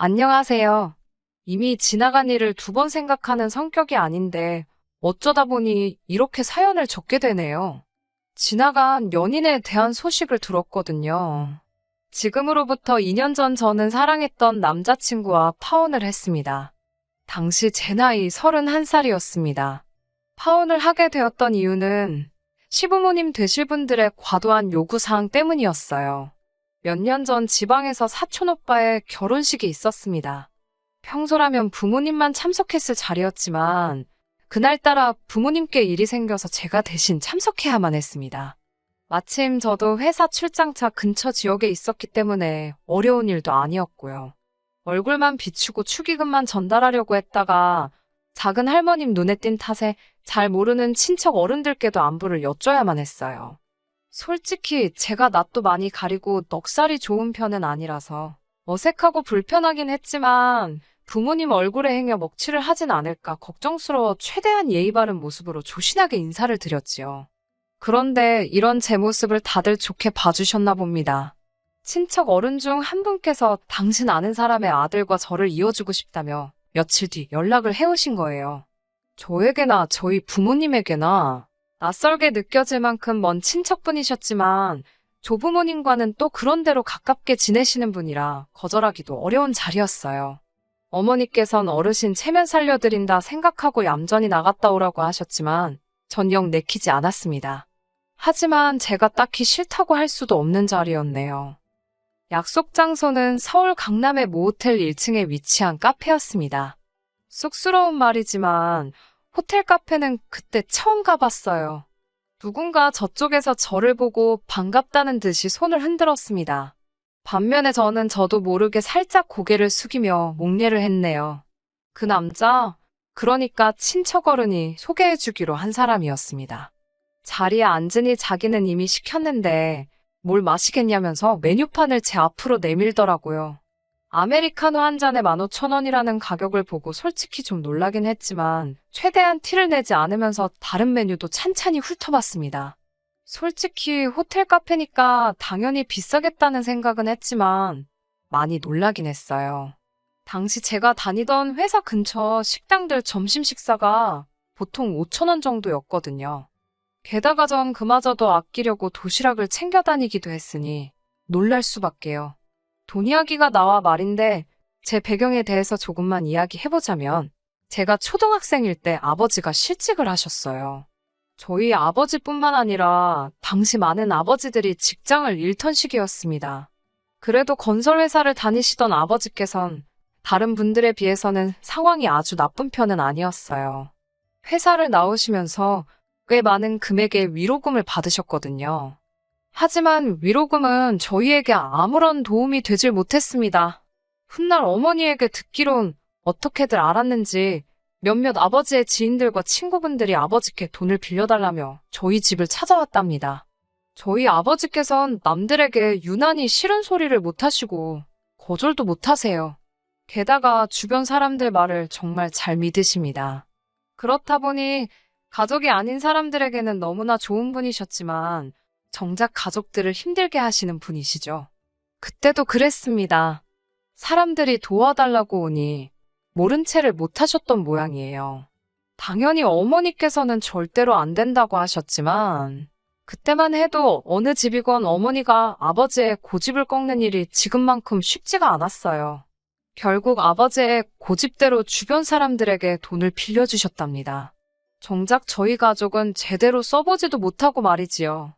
안녕하세요. 이미 지나간 일을 두 번 생각하는 성격이 아닌데 어쩌다 보니 이렇게 사연을 적게 되네요. 지나간 연인에 대한 소식을 들었거든요. 지금으로부터 2년 전 저는 사랑했던 남자친구와 파혼을 했습니다. 당시 제 나이 31살이었습니다. 파혼을 하게 되었던 이유는 시부모님 되실 분들의 과도한 요구사항 때문이었어요. 몇 년 전 지방에서 사촌 오빠의 결혼식이 있었습니다. 평소라면 부모님만 참석했을 자리였지만 그날따라 부모님께 일이 생겨서 제가 대신 참석해야만 했습니다. 마침 저도 회사 출장차 근처 지역에 있었기 때문에 어려운 일도 아니었고요. 얼굴만 비추고 축의금만 전달하려고 했다가 작은 할머님 눈에 띈 탓에 잘 모르는 친척 어른들께도 안부를 여쭤야만 했어요. 솔직히 제가 낯도 많이 가리고 넉살이 좋은 편은 아니라서 어색하고 불편하긴 했지만 부모님 얼굴에 행여 먹칠을 하진 않을까 걱정스러워 최대한 예의 바른 모습으로 조신하게 인사를 드렸지요. 그런데 이런 제 모습을 다들 좋게 봐주셨나 봅니다. 친척 어른 중 한 분께서 당신 아는 사람의 아들과 저를 이어주고 싶다며 며칠 뒤 연락을 해오신 거예요. 저에게나 저희 부모님에게나 낯설게 느껴질 만큼 먼 친척분이셨지만 조부모님과는 또 그런대로 가깝게 지내시는 분이라 거절하기도 어려운 자리였어요. 어머니께선 어르신 체면 살려드린다 생각하고 얌전히 나갔다 오라고 하셨지만 전영 내키지 않았습니다. 하지만 제가 딱히 싫다고 할 수도 없는 자리였네요. 약속 장소는 서울 강남의 모호텔 1층에 위치한 카페였습니다. 쑥스러운 말이지만 호텔 카페는 그때 처음 가봤어요. 누군가 저쪽에서 저를 보고 반갑다는 듯이 손을 흔들었습니다. 반면에 저는 저도 모르게 살짝 고개를 숙이며 목례를 했네요. 그 남자, 그러니까 친척 어른이 소개해주기로 한 사람이었습니다. 자리에 앉으니 자기는 이미 시켰는데 뭘 마시겠냐면서 메뉴판을 제 앞으로 내밀더라고요. 아메리카노 한 잔에 15,000원이라는 가격을 보고 솔직히 좀 놀라긴 했지만 최대한 티를 내지 않으면서 다른 메뉴도 찬찬히 훑어봤습니다. 솔직히 호텔 카페니까 당연히 비싸겠다는 생각은 했지만 많이 놀라긴 했어요. 당시 제가 다니던 회사 근처 식당들 점심 식사가 보통 5,000원 정도였거든요. 게다가 전 그마저도 아끼려고 도시락을 챙겨 다니기도 했으니 놀랄 수밖에요. 돈 이야기가 나와 말인데 제 배경에 대해서 조금만 이야기해보자면 제가 초등학생일 때 아버지가 실직을 하셨어요. 저희 아버지뿐만 아니라 당시 많은 아버지들이 직장을 잃던 시기였습니다. 그래도 건설회사를 다니시던 아버지께선 다른 분들에 비해서는 상황이 아주 나쁜 편은 아니었어요. 회사를 나오시면서 꽤 많은 금액의 위로금을 받으셨거든요. 하지만 위로금은 저희에게 아무런 도움이 되질 못했습니다. 훗날 어머니에게 듣기론 어떻게들 알았는지 몇몇 아버지의 지인들과 친구분들이 아버지께 돈을 빌려달라며 저희 집을 찾아왔답니다. 저희 아버지께선 남들에게 유난히 싫은 소리를 못하시고 거절도 못하세요. 게다가 주변 사람들 말을 정말 잘 믿으십니다. 그렇다 보니 가족이 아닌 사람들에게는 너무나 좋은 분이셨지만 정작 가족들을 힘들게 하시는 분이시죠. 그때도 그랬습니다. 사람들이 도와달라고 오니 모른 채를 못하셨던 모양이에요. 당연히 어머니께서는 절대로 안 된다고 하셨지만 그때만 해도 어느 집이건 어머니가 아버지의 고집을 꺾는 일이 지금만큼 쉽지가 않았어요. 결국 아버지의 고집대로 주변 사람들에게 돈을 빌려주셨답니다. 정작 저희 가족은 제대로 써보지도 못하고 말이지요.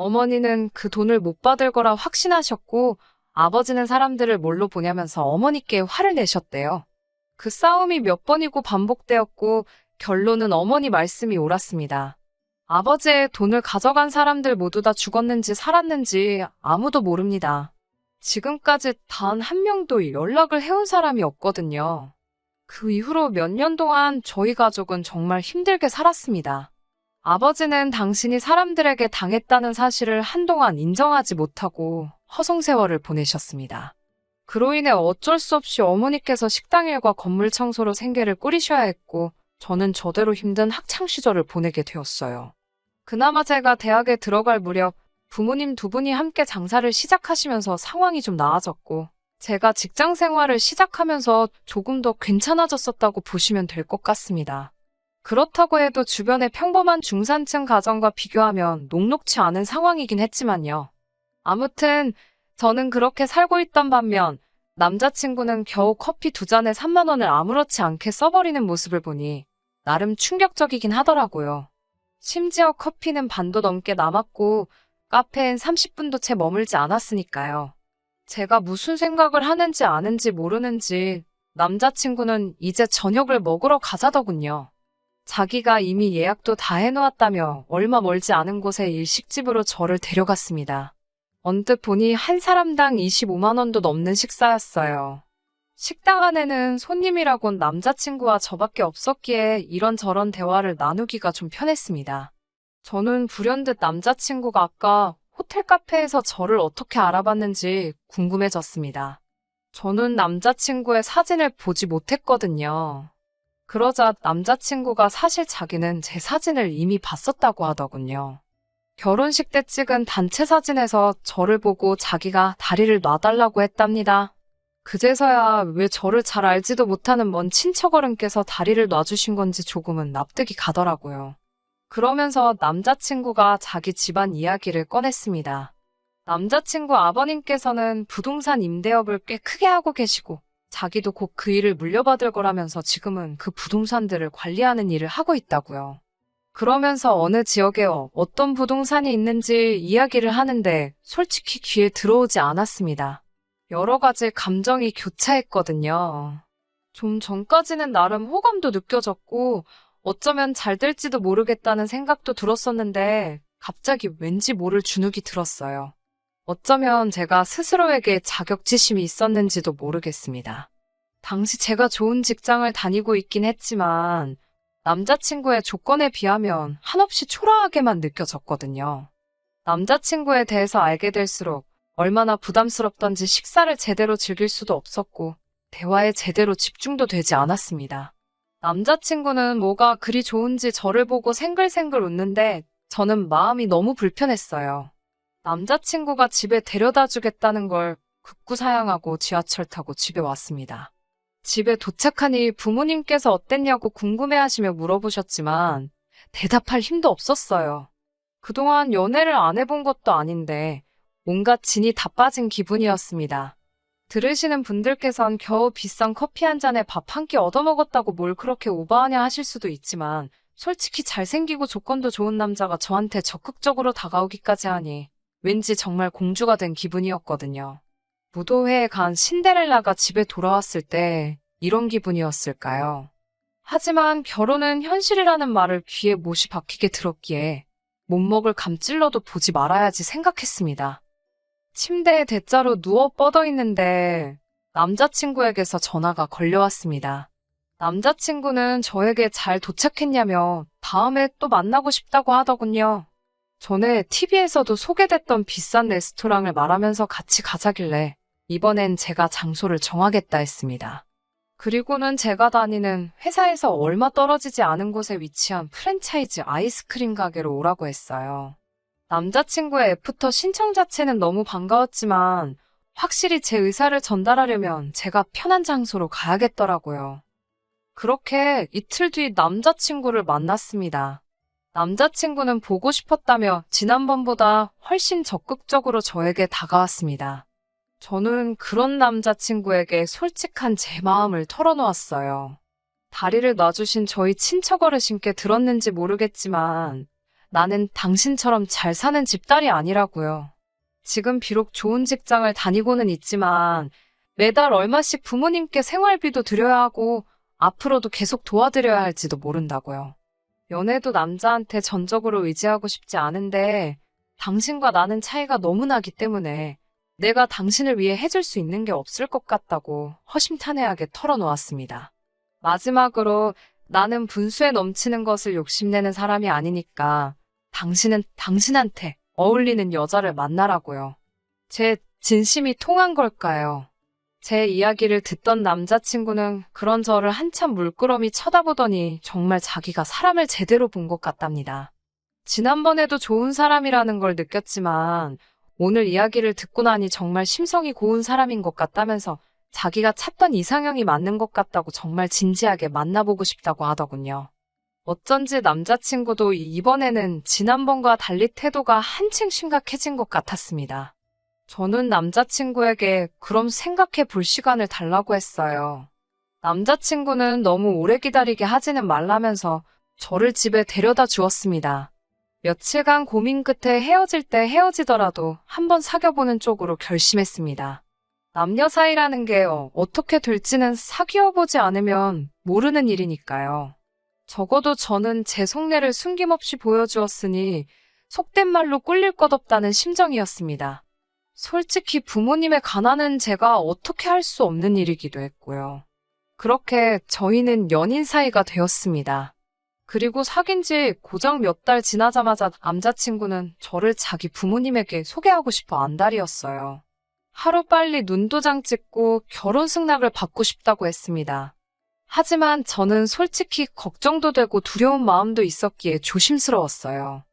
어머니는 그 돈을 못 받을 거라 확신하셨고 아버지는 사람들을 뭘로 보냐면서 어머니께 화를 내셨대요. 그 싸움이 몇 번이고 반복되었고 결론은 어머니 말씀이 옳았습니다. 아버지의 돈을 가져간 사람들 모두 다 죽었는지 살았는지 아무도 모릅니다. 지금까지 단 한 명도 연락을 해온 사람이 없거든요. 그 이후로 몇 년 동안 저희 가족은 정말 힘들게 살았습니다. 아버지는 당신이 사람들에게 당했다는 사실을 한동안 인정하지 못하고 허송세월을 보내셨습니다. 그로 인해 어쩔 수 없이 어머니께서 식당 일과 건물 청소로 생계를 꾸리셔야 했고 저는 저대로 힘든 학창 시절을 보내게 되었어요. 그나마 제가 대학에 들어갈 무렵 부모님 두 분이 함께 장사를 시작하시면서 상황이 좀 나아졌고 제가 직장 생활을 시작하면서 조금 더 괜찮아졌었다고 보시면 될 것 같습니다. 그렇다고 해도 주변의 평범한 중산층 가정과 비교하면 녹록치 않은 상황이긴 했지만요. 아무튼 저는 그렇게 살고 있던 반면 남자친구는 겨우 커피 두 잔에 3만 원을 아무렇지 않게 써버리는 모습을 보니 나름 충격적이긴 하더라고요. 심지어 커피는 반도 넘게 남았고 카페엔 30분도 채 머물지 않았으니까요. 제가 무슨 생각을 하는지 아는지 모르는지 남자친구는 이제 저녁을 먹으러 가자더군요. 자기가 이미 예약도 다 해놓았다며 얼마 멀지 않은 곳에 일식집으로 저를 데려갔습니다. 언뜻 보니 한 사람당 25만원도 넘는 식사였어요. 식당 안에는 손님이라곤 남자친구와 저밖에 없었기에 이런저런 대화를 나누기가 좀 편했습니다. 저는 불현듯 남자친구가 아까 호텔 카페에서 저를 어떻게 알아봤는지 궁금해졌습니다. 저는 남자친구의 사진을 보지 못했거든요. 그러자 남자친구가 사실 자기는 제 사진을 이미 봤었다고 하더군요. 결혼식 때 찍은 단체 사진에서 저를 보고 자기가 다리를 놔달라고 했답니다. 그제서야 왜 저를 잘 알지도 못하는 먼 친척 어른께서 다리를 놔주신 건지 조금은 납득이 가더라고요. 그러면서 남자친구가 자기 집안 이야기를 꺼냈습니다. 남자친구 아버님께서는 부동산 임대업을 꽤 크게 하고 계시고 자기도 곧 그 일을 물려받을 거라면서 지금은 그 부동산들을 관리하는 일을 하고 있다고요. 그러면서 어느 지역에 어떤 부동산이 있는지 이야기를 하는데 솔직히 귀에 들어오지 않았습니다. 여러 가지 감정이 교차했거든요. 좀 전까지는 나름 호감도 느껴졌고 어쩌면 잘 될지도 모르겠다는 생각도 들었었는데 갑자기 왠지 모를 주눅이 들었어요. 어쩌면 제가 스스로에게 자격지심이 있었는지도 모르겠습니다. 당시 제가 좋은 직장을 다니고 있긴 했지만 남자친구의 조건에 비하면 한없이 초라하게만 느껴졌거든요. 남자친구에 대해서 알게 될수록 얼마나 부담스럽던지 식사를 제대로 즐길 수도 없었고 대화에 제대로 집중도 되지 않았습니다. 남자친구는 뭐가 그리 좋은지 저를 보고 생글생글 웃는데 저는 마음이 너무 불편했어요. 남자친구가 집에 데려다 주겠다는 걸 극구 사양하고 지하철 타고 집에 왔습니다. 집에 도착하니 부모님께서 어땠냐고 궁금해하시며 물어보셨지만 대답할 힘도 없었어요. 그동안 연애를 안 해본 것도 아닌데 온갖 진이 다 빠진 기분이었습니다. 들으시는 분들께선 겨우 비싼 커피 한 잔에 밥 한 끼 얻어먹었다고 뭘 그렇게 오버하냐 하실 수도 있지만 솔직히 잘생기고 조건도 좋은 남자가 저한테 적극적으로 다가오기까지 하니 왠지 정말 공주가 된 기분이었거든요. 무도회에 간 신데렐라가 집에 돌아왔을 때 이런 기분이었을까요? 하지만 결혼은 현실이라는 말을 귀에 못이 박히게 들었기에 못 먹을 감찔러도 보지 말아야지 생각했습니다. 침대에 대자로 누워 뻗어 있는데 남자친구에게서 전화가 걸려왔습니다. 남자친구는 저에게 잘 도착했냐며 다음에 또 만나고 싶다고 하더군요. 전에 TV에서도 소개됐던 비싼 레스토랑을 말하면서 같이 가자길래 이번엔 제가 장소를 정하겠다 했습니다. 그리고는 제가 다니는 회사에서 얼마 떨어지지 않은 곳에 위치한 프랜차이즈 아이스크림 가게로 오라고 했어요. 남자친구의 애프터 신청 자체는 너무 반가웠지만 확실히 제 의사를 전달하려면 제가 편한 장소로 가야겠더라고요. 그렇게 이틀 뒤 남자친구를 만났습니다. 남자친구는 보고 싶었다며 지난번보다 훨씬 적극적으로 저에게 다가왔습니다. 저는 그런 남자친구에게 솔직한 제 마음을 털어놓았어요. 다리를 놔주신 저희 친척 어르신께 들었는지 모르겠지만 나는 당신처럼 잘 사는 집딸이 아니라고요. 지금 비록 좋은 직장을 다니고는 있지만 매달 얼마씩 부모님께 생활비도 드려야 하고 앞으로도 계속 도와드려야 할지도 모른다고요. 연애도 남자한테 전적으로 의지하고 싶지 않은데 당신과 나는 차이가 너무 나기 때문에 내가 당신을 위해 해줄 수 있는 게 없을 것 같다고 허심탄회하게 털어놓았습니다. 마지막으로 나는 분수에 넘치는 것을 욕심내는 사람이 아니니까 당신은 당신한테 어울리는 여자를 만나라고요. 제 진심이 통한 걸까요? 제 이야기를 듣던 남자친구는 그런 저를 한참 물끄러미 쳐다보더니 정말 자기가 사람을 제대로 본 것 같답니다. 지난번에도 좋은 사람이라는 걸 느꼈지만 오늘 이야기를 듣고 나니 정말 심성이 고운 사람인 것 같다면서 자기가 찾던 이상형이 맞는 것 같다고 정말 진지하게 만나보고 싶다고 하더군요. 어쩐지 남자친구도 이번에는 지난번과 달리 태도가 한층 심각해진 것 같았습니다. 저는 남자친구에게 그럼 생각해 볼 시간을 달라고 했어요. 남자친구는 너무 오래 기다리게 하지는 말라면서 저를 집에 데려다 주었습니다. 며칠간 고민 끝에 헤어질 때 헤어지더라도 한번 사귀어보는 쪽으로 결심했습니다. 남녀 사이라는 게 어, 어떻게 될지는 사귀어보지 않으면 모르는 일이니까요. 적어도 저는 제 속내를 숨김없이 보여주었으니 속된 말로 꿀릴 것 없다는 심정이었습니다. 솔직히 부모님의 가난은 제가 어떻게 할 수 없는 일이기도 했고요. 그렇게 저희는 연인 사이가 되었습니다. 그리고 사귄 지 고작 몇 달 지나자마자 남자친구는 저를 자기 부모님에게 소개하고 싶어 안달이었어요. 하루빨리 눈도장 찍고 결혼 승낙을 받고 싶다고 했습니다. 하지만 저는 솔직히 걱정도 되고 두려운 마음도 있었기에 조심스러웠어요.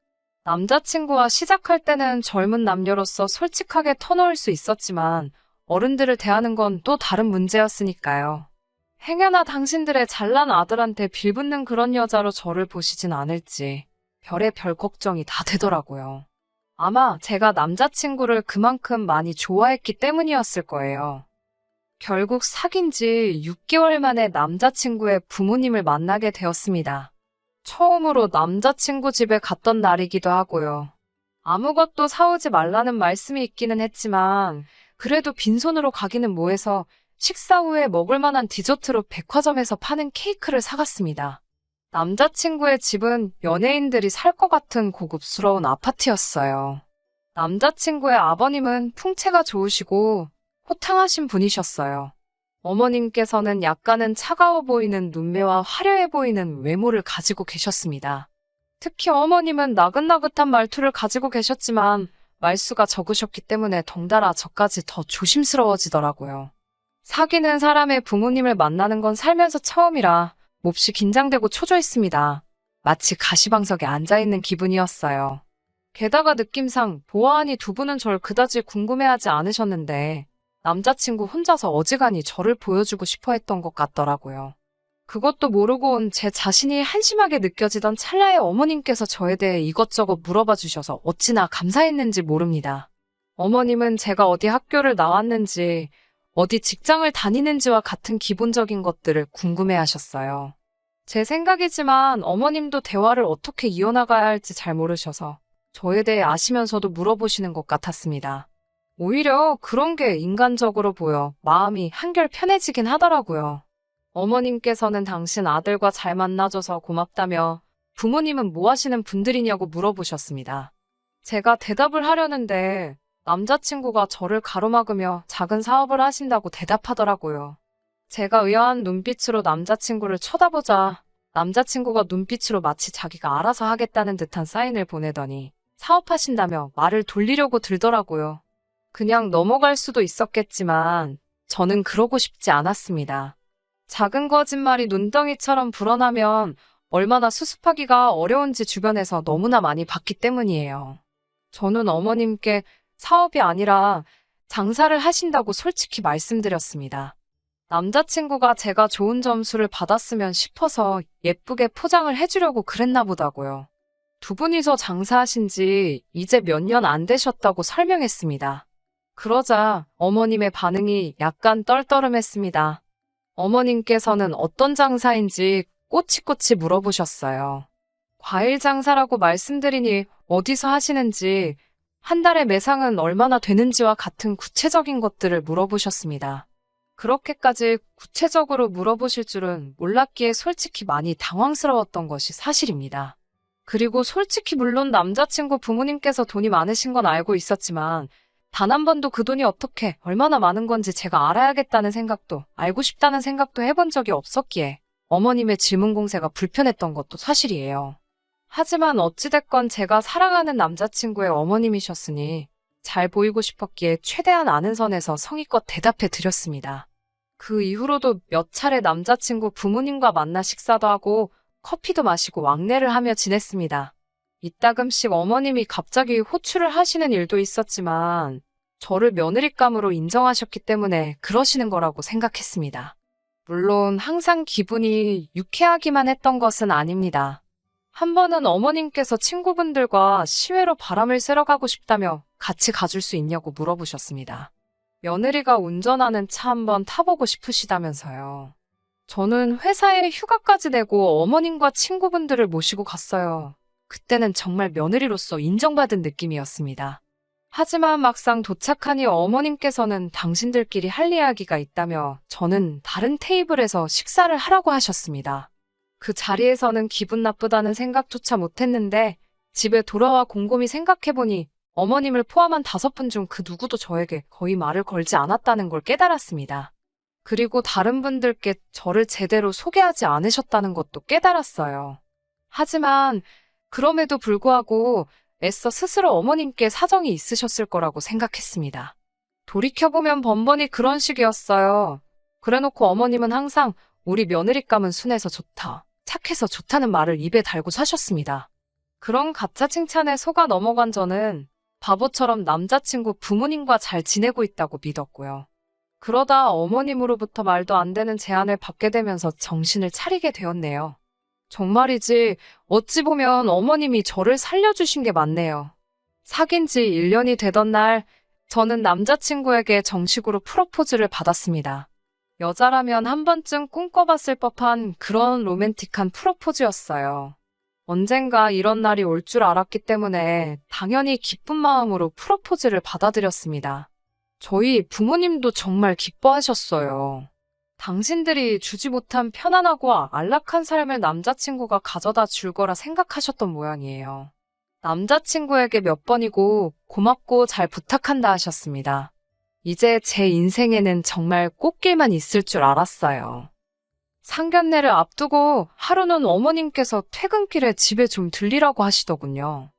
남자친구와 시작할 때는 젊은 남녀로서 솔직하게 터놓을 수 있었지만 어른들을 대하는 건 또 다른 문제였으니까요. 행여나 당신들의 잘난 아들한테 빌붙는 그런 여자로 저를 보시진 않을지 별의 별 걱정이 다 되더라고요. 아마 제가 남자친구를 그만큼 많이 좋아했기 때문이었을 거예요. 결국 사귄 지 6개월 만에 남자친구의 부모님을 만나게 되었습니다. 처음으로 남자친구 집에 갔던 날이기도 하고요. 아무것도 사오지 말라는 말씀이 있기는 했지만 그래도 빈손으로 가기는 뭐해서 식사 후에 먹을 만한 디저트로 백화점에서 파는 케이크를 사갔습니다. 남자친구의 집은 연예인들이 살 것 같은 고급스러운 아파트였어요. 남자친구의 아버님은 풍채가 좋으시고 호탕하신 분이셨어요. 어머님께서는 약간은 차가워 보이는 눈매와 화려해 보이는 외모를 가지고 계셨습니다. 특히 어머님은 나긋나긋한 말투를 가지고 계셨지만 말수가 적으셨기 때문에 덩달아 저까지 더 조심스러워지더라고요. 사귀는 사람의 부모님을 만나는 건 살면서 처음이라 몹시 긴장되고 초조했습니다. 마치 가시방석에 앉아있는 기분이었어요. 게다가 느낌상 보아하니 두 분은 절 그다지 궁금해하지 않으셨는데 남자친구 혼자서 어지간히 저를 보여주고 싶어 했던 것 같더라고요. 그것도 모르고 온 제 자신이 한심하게 느껴지던 찰나에 어머님께서 저에 대해 이것저것 물어봐 주셔서 어찌나 감사했는지 모릅니다. 어머님은 제가 어디 학교를 나왔는지, 어디 직장을 다니는지와 같은 기본적인 것들을 궁금해 하셨어요. 제 생각이지만 어머님도 대화를 어떻게 이어나가야 할지 잘 모르셔서 저에 대해 아시면서도 물어보시는 것 같았습니다. 오히려 그런 게 인간적으로 보여 마음이 한결 편해지긴 하더라고요. 어머님께서는 당신 아들과 잘 만나줘서 고맙다며 부모님은 뭐 하시는 분들이냐고 물어보셨습니다. 제가 대답을 하려는데 남자친구가 저를 가로막으며 작은 사업을 하신다고 대답하더라고요. 제가 의아한 눈빛으로 남자친구를 쳐다보자 남자친구가 눈빛으로 마치 자기가 알아서 하겠다는 듯한 사인을 보내더니 사업하신다며 말을 돌리려고 들더라고요. 그냥 넘어갈 수도 있었겠지만 저는 그러고 싶지 않았습니다. 작은 거짓말이 눈덩이처럼 불어나면 얼마나 수습하기가 어려운지 주변에서 너무나 많이 봤기 때문이에요. 저는 어머님께 사업이 아니라 장사를 하신다고 솔직히 말씀드렸습니다. 남자친구가 제가 좋은 점수를 받았으면 싶어서 예쁘게 포장을 해주려고 그랬나 보다고요. 두 분이서 장사하신 지 이제 몇 년 안 되셨다고 설명했습니다. 그러자 어머님의 반응이 약간 떨떠름했습니다. 어머님께서는 어떤 장사인지 꼬치꼬치 물어보셨어요. 과일 장사라고 말씀드리니 어디서 하시는지, 한 달에 매상은 얼마나 되는지와 같은 구체적인 것들을 물어보셨습니다. 그렇게까지 구체적으로 물어보실 줄은 몰랐기에 솔직히 많이 당황스러웠던 것이 사실입니다. 그리고 솔직히 물론 남자친구 부모님께서 돈이 많으신 건 알고 있었지만 단 한 번도 그 돈이 어떻게 얼마나 많은 건지 제가 알아야겠다는 생각도 알고 싶다는 생각도 해본 적이 없었기에 어머님의 질문 공세가 불편했던 것도 사실이에요. 하지만 어찌됐건 제가 사랑하는 남자친구의 어머님이셨으니 잘 보이고 싶었기에 최대한 아는 선에서 성의껏 대답해 드렸습니다. 그 이후로도 몇 차례 남자친구 부모님과 만나 식사도 하고 커피도 마시고 왕래를 하며 지냈습니다. 이따금씩 어머님이 갑자기 호출을 하시는 일도 있었지만 저를 며느리감으로 인정하셨기 때문에 그러시는 거라고 생각했습니다. 물론 항상 기분이 유쾌하기만 했던 것은 아닙니다. 한 번은 어머님께서 친구분들과 시외로 바람을 쐬러 가고 싶다며 같이 가줄 수 있냐고 물어보셨습니다. 며느리가 운전하는 차 한번 타보고 싶으시다면서요. 저는 회사에 휴가까지 내고 어머님과 친구분들을 모시고 갔어요. 그때는 정말 며느리로서 인정받은 느낌이었습니다. 하지만 막상 도착하니 어머님께서는 당신들끼리 할 이야기가 있다며 저는 다른 테이블에서 식사를 하라고 하셨습니다. 그 자리에서는 기분 나쁘다는 생각조차 못했는데 집에 돌아와 곰곰이 생각해보니 어머님을 포함한 다섯 분 중 그 누구도 저에게 거의 말을 걸지 않았다는 걸 깨달았습니다. 그리고 다른 분들께 저를 제대로 소개하지 않으셨다는 것도 깨달았어요. 하지만 그럼에도 불구하고 애써 스스로 어머님께 사정이 있으셨을 거라고 생각했습니다. 돌이켜보면 번번이 그런 식이었어요. 그래놓고 어머님은 항상 우리 며느리감은 순해서 좋다, 착해서 좋다는 말을 입에 달고 사셨습니다. 그런 가짜 칭찬에 속아 넘어간 저는 바보처럼 남자친구 부모님과 잘 지내고 있다고 믿었고요. 그러다 어머님으로부터 말도 안 되는 제안을 받게 되면서 정신을 차리게 되었네요. 정말이지, 어찌 보면 어머님이 저를 살려주신 게 맞네요. 사귄 지 1년이 되던 날, 저는 남자친구에게 정식으로 프로포즈를 받았습니다. 여자라면 한 번쯤 꿈꿔봤을 법한 그런 로맨틱한 프로포즈였어요. 언젠가 이런 날이 올 줄 알았기 때문에 당연히 기쁜 마음으로 프로포즈를 받아들였습니다. 저희 부모님도 정말 기뻐하셨어요. 당신들이 주지 못한 편안하고 안락한 삶을 남자친구가 가져다 줄 거라 생각하셨던 모양이에요. 남자친구에게 몇 번이고 고맙고 잘 부탁한다 하셨습니다. 이제 제 인생에는 정말 꽃길만 있을 줄 알았어요. 상견례를 앞두고 하루는 어머님께서 퇴근길에 집에 좀 들리라고 하시더군요.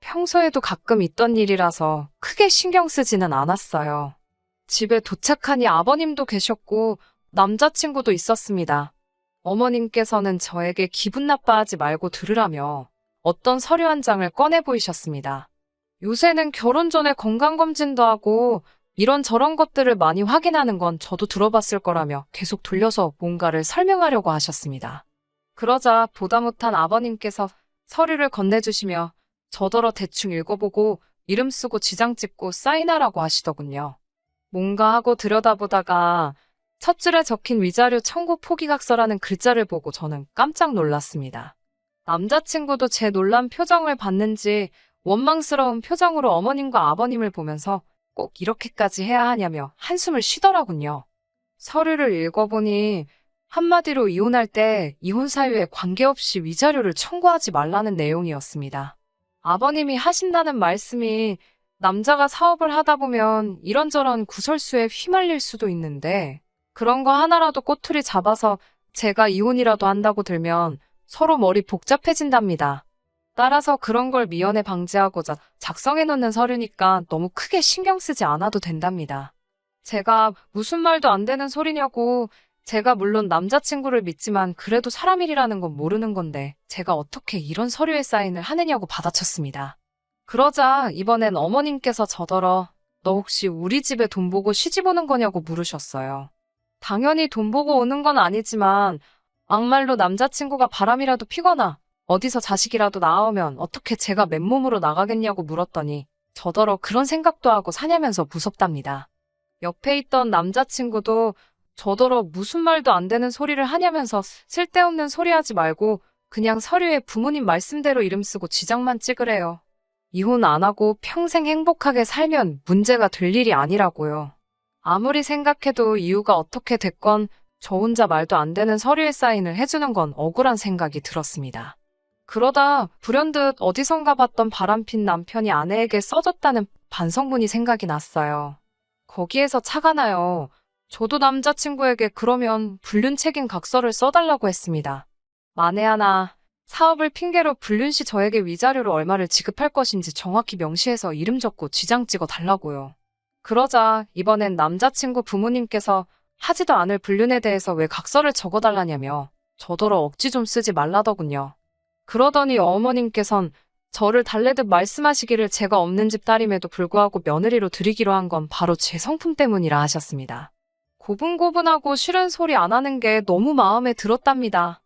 평소에도 가끔 있던 일이라서 크게 신경 쓰지는 않았어요. 집에 도착하니 아버님도 계셨고 남자친구도 있었습니다. 어머님께서는 저에게 기분 나빠하지 말고 들으라며 어떤 서류 한 장을 꺼내 보이셨습니다. 요새는 결혼 전에 건강검진도 하고 이런저런 것들을 많이 확인하는 건 저도 들어봤을 거라며 계속 돌려서 뭔가를 설명하려고 하셨습니다. 그러자 보다 못한 아버님께서 서류를 건네주시며 저더러 대충 읽어보고 이름 쓰고 지장 찍고 사인하라고 하시더군요. 뭔가 하고 들여다보다가 첫 줄에 적힌 위자료 청구 포기각서라는 글자를 보고 저는 깜짝 놀랐습니다. 남자친구도 제 놀란 표정을 봤는지 원망스러운 표정으로 어머님과 아버님을 보면서 꼭 이렇게까지 해야 하냐며 한숨을 쉬더라군요. 서류를 읽어보니 한마디로 이혼할 때 이혼 사유에 관계없이 위자료를 청구하지 말라는 내용이었습니다. 아버님이 하신다는 말씀이 남자가 사업을 하다 보면 이런저런 구설수에 휘말릴 수도 있는데 그런 거 하나라도 꼬투리 잡아서 제가 이혼이라도 한다고 들면 서로 머리 복잡해진답니다. 따라서 그런 걸 미연에 방지하고자 작성해 놓는 서류니까 너무 크게 신경 쓰지 않아도 된답니다. 제가 무슨 말도 안 되는 소리냐고 제가 물론 남자친구를 믿지만 그래도 사람 일이라는 건 모르는 건데 제가 어떻게 이런 서류에 사인을 하느냐고 받아쳤습니다. 그러자 이번엔 어머님께서 저더러 너 혹시 우리 집에 돈 보고 시집 오는 거냐고 물으셨어요. 당연히 돈 보고 오는 건 아니지만 막말로 남자친구가 바람이라도 피거나 어디서 자식이라도 나오면 어떻게 제가 맨몸으로 나가겠냐고 물었더니 저더러 그런 생각도 하고 사냐면서 무섭답니다. 옆에 있던 남자친구도 저더러 무슨 말도 안 되는 소리를 하냐면서 쓸데없는 소리 하지 말고 그냥 서류에 부모님 말씀대로 이름 쓰고 지장만 찍으래요. 이혼 안 하고 평생 행복하게 살면 문제가 될 일이 아니라고요. 아무리 생각해도 이유가 어떻게 됐건 저 혼자 말도 안 되는 서류에 사인을 해주는 건 억울한 생각이 들었습니다. 그러다 불현듯 어디선가 봤던 바람핀 남편이 아내에게 써줬다는 반성문이 생각이 났어요. 거기에서 차가 나요. 저도 남자친구에게 그러면 불륜 책임 각서를 써달라고 했습니다. 만에 하나 사업을 핑계로 불륜 시 저에게 위자료로 얼마를 지급할 것인지 정확히 명시해서 이름 적고 지장 찍어 달라고요. 그러자 이번엔 남자친구 부모님께서 하지도 않을 불륜에 대해서 왜 각서를 적어달라냐며 저더러 억지 좀 쓰지 말라더군요. 그러더니 어머님께선 저를 달래듯 말씀하시기를 제가 없는 집 딸임에도 불구하고 며느리로 들이기로 한 건 바로 제 성품 때문이라 하셨습니다. 고분고분하고 싫은 소리 안 하는 게 너무 마음에 들었답니다.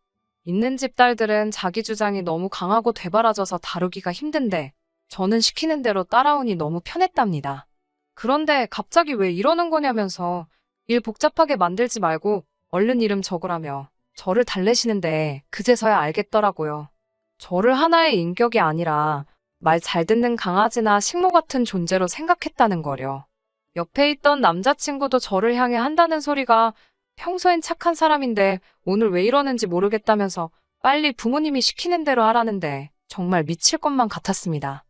있는 집 딸들은 자기 주장이 너무 강하고 되바라져서 다루기가 힘든데 저는 시키는 대로 따라오니 너무 편했답니다. 그런데 갑자기 왜 이러는 거냐면서 일 복잡하게 만들지 말고 얼른 이름 적으라며 저를 달래시는데 그제서야 알겠더라고요. 저를 하나의 인격이 아니라 말 잘 듣는 강아지나 식모 같은 존재로 생각했다는 거려. 옆에 있던 남자친구도 저를 향해 한다는 소리가 평소엔 착한 사람인데 오늘 왜 이러는지 모르겠다면서 빨리 부모님이 시키는 대로 하라는데 정말 미칠 것만 같았습니다.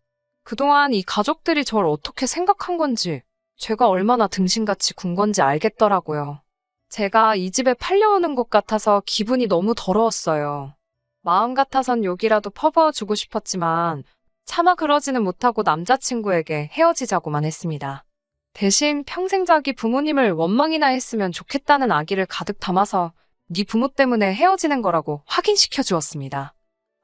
그동안 이 가족들이 절 어떻게 생각한 건지 제가 얼마나 등신같이 군 건지 알겠더라고요. 제가 이 집에 팔려오는 것 같아서 기분이 너무 더러웠어요. 마음 같아선 욕이라도 퍼부어주고 싶었지만 차마 그러지는 못하고 남자친구에게 헤어지자고만 했습니다. 대신 평생 자기 부모님을 원망이나 했으면 좋겠다는 아기를 가득 담아서 네 부모 때문에 헤어지는 거라고 확인시켜 주었습니다.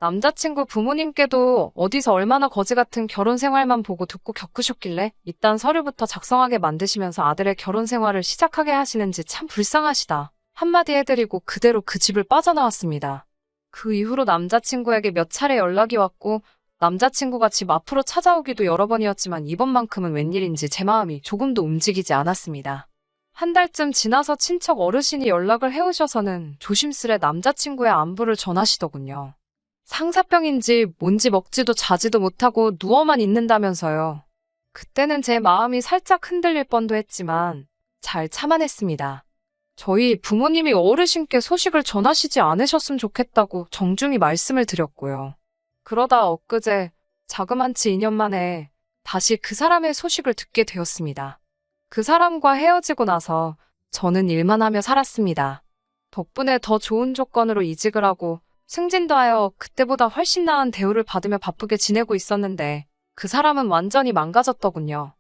남자친구 부모님께도 어디서 얼마나 거지 같은 결혼 생활만 보고 듣고 겪으셨길래 이딴 서류부터 작성하게 만드시면서 아들의 결혼 생활을 시작하게 하시는지 참 불쌍하시다. 한마디 해드리고 그대로 그 집을 빠져나왔습니다. 그 이후로 남자친구에게 몇 차례 연락이 왔고 남자친구가 집 앞으로 찾아오기도 여러 번이었지만 이번만큼은 웬일인지 제 마음이 조금도 움직이지 않았습니다. 한 달쯤 지나서 친척 어르신이 연락을 해오셔서는 조심스레 남자친구의 안부를 전하시더군요. 상사병인지 뭔지 먹지도 자지도 못하고 누워만 있는다면서요. 그때는 제 마음이 살짝 흔들릴 뻔도 했지만 잘 참아냈습니다. 저희 부모님이 어르신께 소식을 전하시지 않으셨으면 좋겠다고 정중히 말씀을 드렸고요. 그러다 엊그제 자그만치 2년 만에 다시 그 사람의 소식을 듣게 되었습니다. 그 사람과 헤어지고 나서 저는 일만 하며 살았습니다. 덕분에 더 좋은 조건으로 이직을 하고 승진도 하여 그때보다 훨씬 나은 대우를 받으며 바쁘게 지내고 있었는데 그 사람은 완전히 망가졌더군요.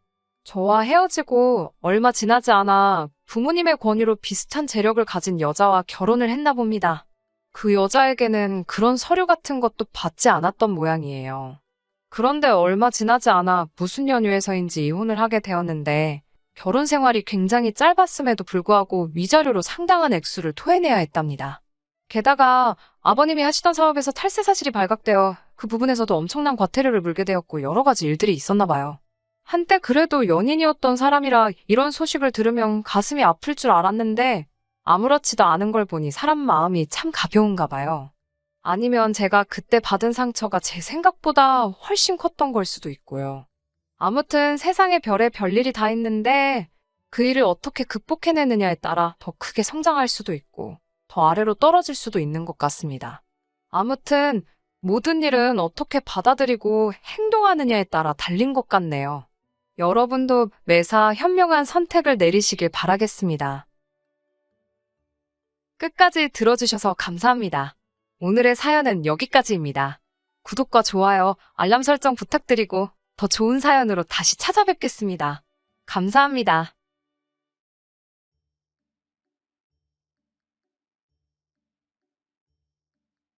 저와 헤어지고 얼마 지나지 않아 부모님의 권유로 비슷한 재력을 가진 여자와 결혼을 했나 봅니다. 그 여자에게는 그런 서류 같은 것도 받지 않았던 모양이에요. 그런데 얼마 지나지 않아 무슨 연유에서인지 이혼을 하게 되었는데 결혼 생활이 굉장히 짧았음에도 불구하고 위자료로 상당한 액수를 토해내야 했답니다. 게다가 아버님이 하시던 사업에서 탈세 사실이 발각되어 그 부분에서도 엄청난 과태료를 물게 되었고 여러 가지 일들이 있었나 봐요. 한때 그래도 연인이었던 사람이라 이런 소식을 들으면 가슴이 아플 줄 알았는데 아무렇지도 않은 걸 보니 사람 마음이 참 가벼운가 봐요. 아니면 제가 그때 받은 상처가 제 생각보다 훨씬 컸던 걸 수도 있고요. 아무튼 세상에 별에 별일이 다 있는데 그 일을 어떻게 극복해내느냐에 따라 더 크게 성장할 수도 있고 더 아래로 떨어질 수도 있는 것 같습니다. 아무튼 모든 일은 어떻게 받아들이고 행동하느냐에 따라 달린 것 같네요. 여러분도 매사 현명한 선택을 내리시길 바라겠습니다. 끝까지 들어주셔서 감사합니다. 오늘의 사연은 여기까지입니다. 구독과 좋아요, 알람 설정 부탁드리고 더 좋은 사연으로 다시 찾아뵙겠습니다. 감사합니다.